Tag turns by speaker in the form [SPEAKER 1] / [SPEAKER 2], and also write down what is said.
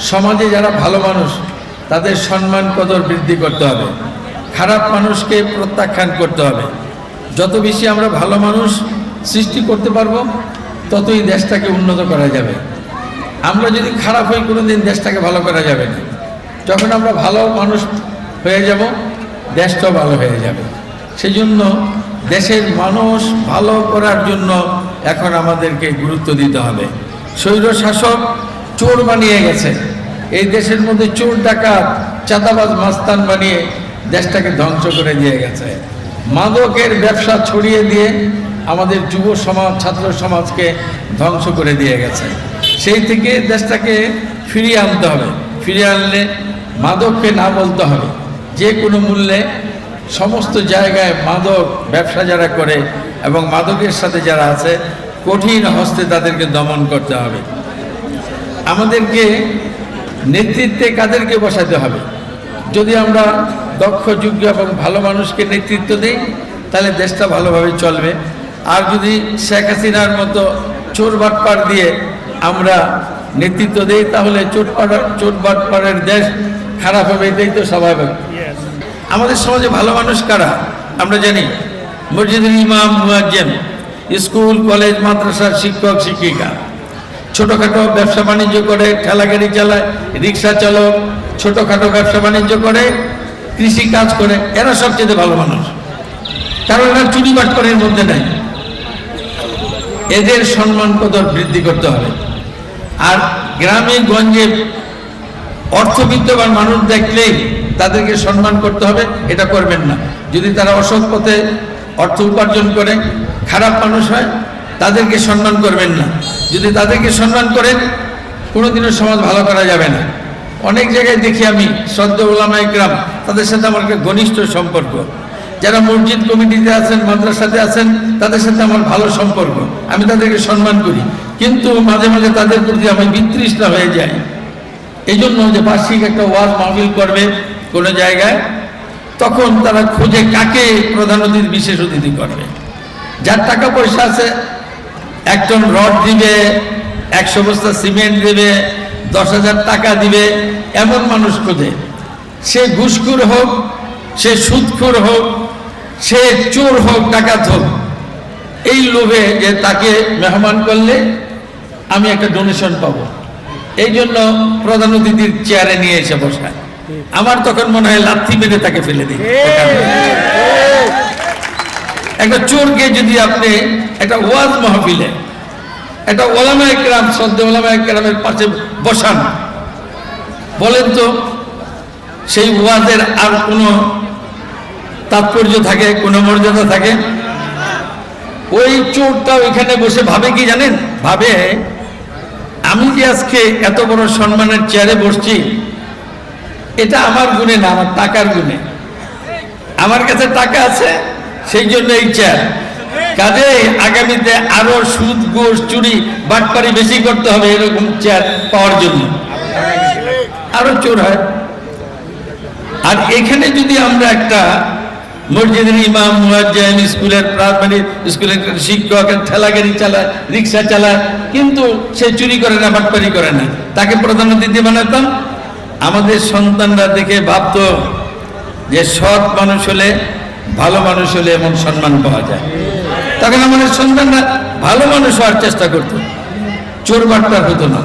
[SPEAKER 1] সমাজে যারা ভালো মানুষ, তাদের সম্মান কদর বৃদ্ধি করতে হবে। খারাপ মানুষকে প্রত্যাখ্যান করতে হবে। যত বেশি আমরা ভালো মানুষ সৃষ্টি করতে পারব, ততই দেশটাকে উন্নত করা যাবে। আমরা যদি খারাপ হই কোনো দিন দেশটাকে ভালো করা যাবে না। যখন আমরা ভালো মানুষ হয়ে যাব, দেশটাও ভালো হয়ে যাবে। সেই জন্য দেশের মানুষ ভালো করার জন্য এখন আমাদেরকে গুরুত্ব দিতে হবে। স্বৈর শাসক চোর বানিয়ে গেছে। এই দেশের মধ্যে চোর, ডাকাত, চাঁদাবাজ, মাস্তান বানিয়ে দেশটাকে ধ্বংস করে দিয়ে গেছে। মাদকের ব্যবসা ছড়িয়ে দিয়ে আমাদের যুব সমাজ, ছাত্র সমাজকে ধ্বংস করে দিয়ে গেছে। সেই থেকে দেশটাকে ফিরিয়ে আনতে হবে। ফিরিয়ে আনলে মাদককে না বলতে হবে। যে কোনো মূল্যে সমস্ত জায়গায় মাদক ব্যবসা যারা করে এবং মাদকের সাথে যারা আছে, কঠিন হস্তে তাদেরকে দমন করতে হবে। আমাদেরকে নেতৃত্বে কাদেরকে বসাতে হবে? যদি আমরা দক্ষ যোগ্য এবং ভালো মানুষকে নেতৃত্ব দিই তাহলে দেশটা ভালোভাবে চলবে। আর যদি শেখ হাসিনার মতো চোর বাটপার দিয়ে আমরা নেতৃত্ব দিই তাহলে চোটপাড় চোট বাটপাড়ের দেশ খারাপ হবে এটাই তো স্বাভাবিক। আমাদের সমাজে ভালো মানুষ কারা? আমরা জানি মসজিদের ইমাম মুয়াজ্জেম স্কুল কলেজ মাদ্রাসার শিক্ষক শিক্ষিকা। ছোটোখাটো ব্যবসা বাণিজ্য করে, ঠেলাগাড়ি চালায়, রিক্সা চালক, ছোটোখাটো ব্যবসা বাণিজ্য করে, কৃষি কাজ করে, এরা সবচেয়ে ভালো মানুষ। কারণ এরা চুরি বাটপারের মধ্যে নাই এদের সম্মান কদর বৃদ্ধি করতে হবে। আর গ্রামে গঞ্জে অর্থবিত্তবান মানুষ দেখলেই তাদেরকে সম্মান করতে হবে, এটা করবেন না। যদি তারা অসৎ পথে অর্থ উপার্জন করে, খারাপ মানুষ হয়, তাদেরকে সম্মান করবেন না। যদি তাদেরকে সম্মান করেন, কোনোদিনও সমাজ ভালো করা যাবে না। অনেক জায়গায় দেখি আমি শ্রদ্ধা ওলামা ইকরাম তাদের সাথে আমার ঘনিষ্ঠ সম্পর্ক। যারা মসজিদ কমিটিতে আছেন, মাদ্রাসাতে আছেন, তাদের সাথে আমার ভালো সম্পর্ক। আমি তাদেরকে সম্মান করি। কিন্তু মাঝে মাঝে তাদের প্রতি আমি বিতৃষ্ণা হয়ে যায় এই জন্য যে বার্ষিক একটা ওয়াজ মাহফিল করবে কোনো জায়গায়, তখন তারা খুঁজে কাকে প্রধান অতিথি, বিশেষ অতিথি করবে। যার টাকা পয়সা আছে একজন রড দিবে, একশো বস্তা সিমেন্ট দেবে, দশ হাজার টাকা দিবে, এমন মানুষ খোঁজে। সে ঘুষখুর হোক, সে সুদখুর হোক, সে চোর হোক, ডাকাত হোক, এই লোভে যে তাকে মেহমান করলে আমি একটা ডোনেশন পাবো। এই জন্য প্রধান অতিথির চেয়ারে নিয়ে এসে বসায়। আমার তখন মনে হয় লাথি মেরে তাকে ফেলে দিই। একটা চোরকে যদি আপনি একটা ওয়াজ মাহফিলে, একটা ওলামা একরাম সদ্য ওলামা একরামের পাশে বসান, বলেন তো, সেই ওয়াজের আর কোনো তাৎপর্য থাকে, কোনো মর্যাদা থাকে? ওই চোরটা ওইখানে বসে ভাবে কি জানেন? ভাবে, আমি যে আজকে এত বড় সম্মানের চেয়ারে বসছি, এটা আমার গুণে না, আমার টাকার গুণে। আমার কাছে টাকা আছে সেই জন্য চেয়ার কাজে আগামীতে আরও সুদ গোস চুরি, বাটপারি বেশি করতে হবে এরকম চেয়ার পাওয়ার জন্য। আরও চোর হয়। আর এখানে যদি আমরা একটা মসজিদের ইমাম, মুয়াজ্জেন, স্কুলের প্রাথমিক স্কুলের শিক্ষক ঠেলা গাড়ি চালায়, রিক্সা চালায়, কিন্তু সে চুরি করে না, বাটপারি করে না, তাকে প্রধান অতিথি বানাতাম। আমাদের সন্তানরা দেখে ভাবতো যে সৎ মানুষ হলে ভালো মানুষ হলে এমন সম্মান পাওয়া যায়। তখন আমাদের সন্তানরা ভালো মানুষ হওয়ার চেষ্টা করতো। চোর বার্তা হতো না।